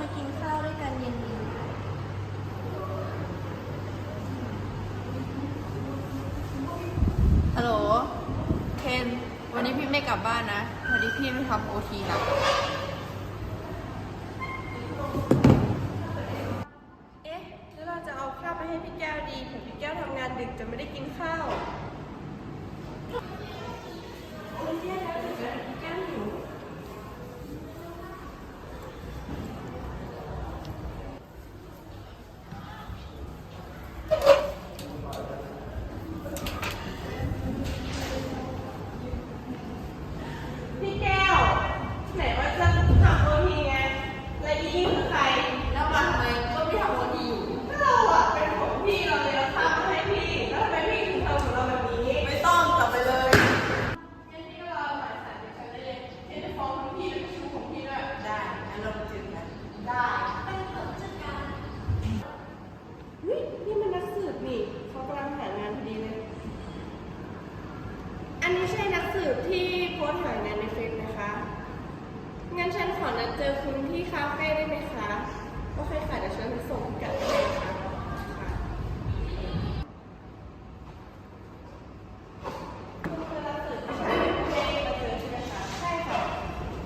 มากินข้าวด้วยกันเย็นนี้ฮัลโหล เคน วันนี้พี่ไม่กลับบ้านนะ วันนี้พี่ไม่ทำโอทีนะ เอ๊ะ แล้วเราจะเอาข้าวไปให้พี่แก้วดีเผื่อพี่แก้วทำงานดึกจะไม่ได้กินข้าวไม่แย่แล้วเดี๋ยวพี่แก้วหิว พี่แก้ว ไหนว่าจะทำโอทีไงแล้วอีนี่คือใคร แล้วมาทำไมก็ไม่ทำโอทีอยู่ เราอะเป็นของพี่เราเลยเอาข้าวมาให้พี่ แล้วทำไมพี่ถึงทำกับเราแบบนี้ ไม่ต้องกลับไปเลยงั้นพี่ก็รอหมายสารจากฉันได้เลยฉันจะฟ้องทั้งพี่และชู้ของพี่ด้วย ได้งั้นเราไปเจอกัน ได้ไปเถอะจัดการเฮ้ยนี่มันนักสืบนี่เขากำลังหางานพอดีเลย อันนี้ใช่นักสืบที่โพสต์หางานในเฟซไหมคะ งั้นฉันขอนัดเจอคุณที่คาเฟ่ได้ไหมคะ โอเคค่ะเดี๋ยวฉันส่งพิกัดให้เลยค่ะค่ะคุณคือนักสืบที่ฉันไม่ได้มาเจอใช่ไหมคะ ใช่ค่ะ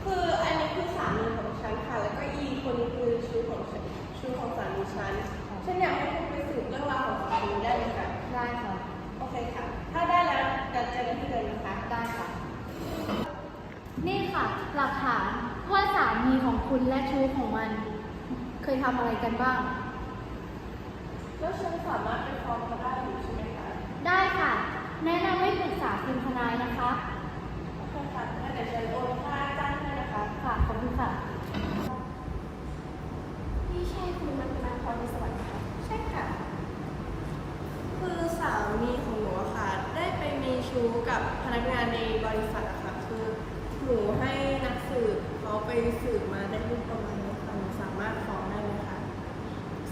คืออันนี้คือสามีของฉันค่ะ แล้วก็อีคนนี้คือชู้ของฉันชู้ของสามีฉัน ฉันอยากให้คุณไปสืบเรื่องราวของสามีได้ไหมคะ ได้ค่ะ โอเคค่ะ ถ้าได้แล้วจะเจ อกันที่เดิมนะคะได้ค่ะ นี่ค่ะ หลักฐานว่าสามีของคุณและชู้ของมัน เคยทำอะไรกันบ้าง แล้วฉันสามารถไปฟ้องเขาได้อยู่ใช่ไหมคะ ได้ค่ะ แนะนำให้ปรึกษาคุณทนายนะคะ โอเคค่ะงั้นเดี๋ยวฉันโอนค่าจ้างให้นะคะ ค่ะ ขอบคุณค่ะ นี่ใช่คุณมันเป็นพรในสวรรค์ค่ะ ใช่ค่ะ คือสามีของหนูอะค่ะ ได้ไปมีชู้กับ พนักงานในบริษัทอะค่ะคือหนูให้นักสืบเขาไปสืบมาได้รูปประมาณนี้ค่ะหนูสามารถฟ้องได้ไหมคะ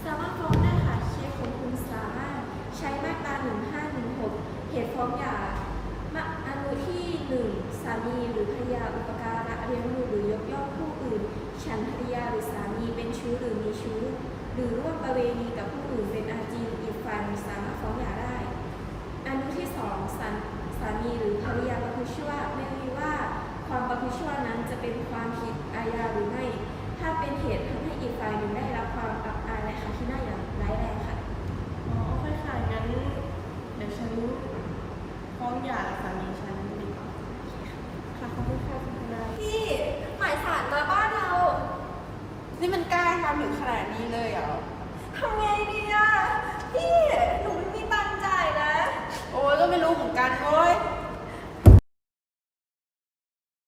สามารถฟ้องได้ค่ะเคสของคุณสามารถใช้มาตรา 1516 เหตุฟ้องหย่ามาอนุที่ 1 สามีหรือภรรยาอุปการะเลี้ยงดูหรือยกย่องผู้อื่น ฉันภรรยาหรือสามีเป็นชู้หรือมีชู้ หรือร่วมประเวณีกับผู้อื่นเป็นอาจีอีกฝ่ายหนึ่งสามารถฟ้องหย่าได้ อนุที่ 2สา สามีหรือภรรยาประพฤติชั่วไม่ว่าความประพฤติชั่วนั้นจะเป็นความผิดอาญาหรือไม่ ถ้าเป็นเหตุทำให้อีกฝ่ายหนึ่งได้รับความอับอายและขาดที่หน้าอย่างร้ายแรงค่ะ อ๋อโอเคค่ะงั้นเดี๋ยวฉันฟ้องหย่าสามีฉันดีกว่าค่ะขอบคุณค่ะคุณทนายพี่หมายสารมาบ้านเรานี่มันกล้าทำถึงขนาดนี้เลยเหรอทำไงดีอะพี่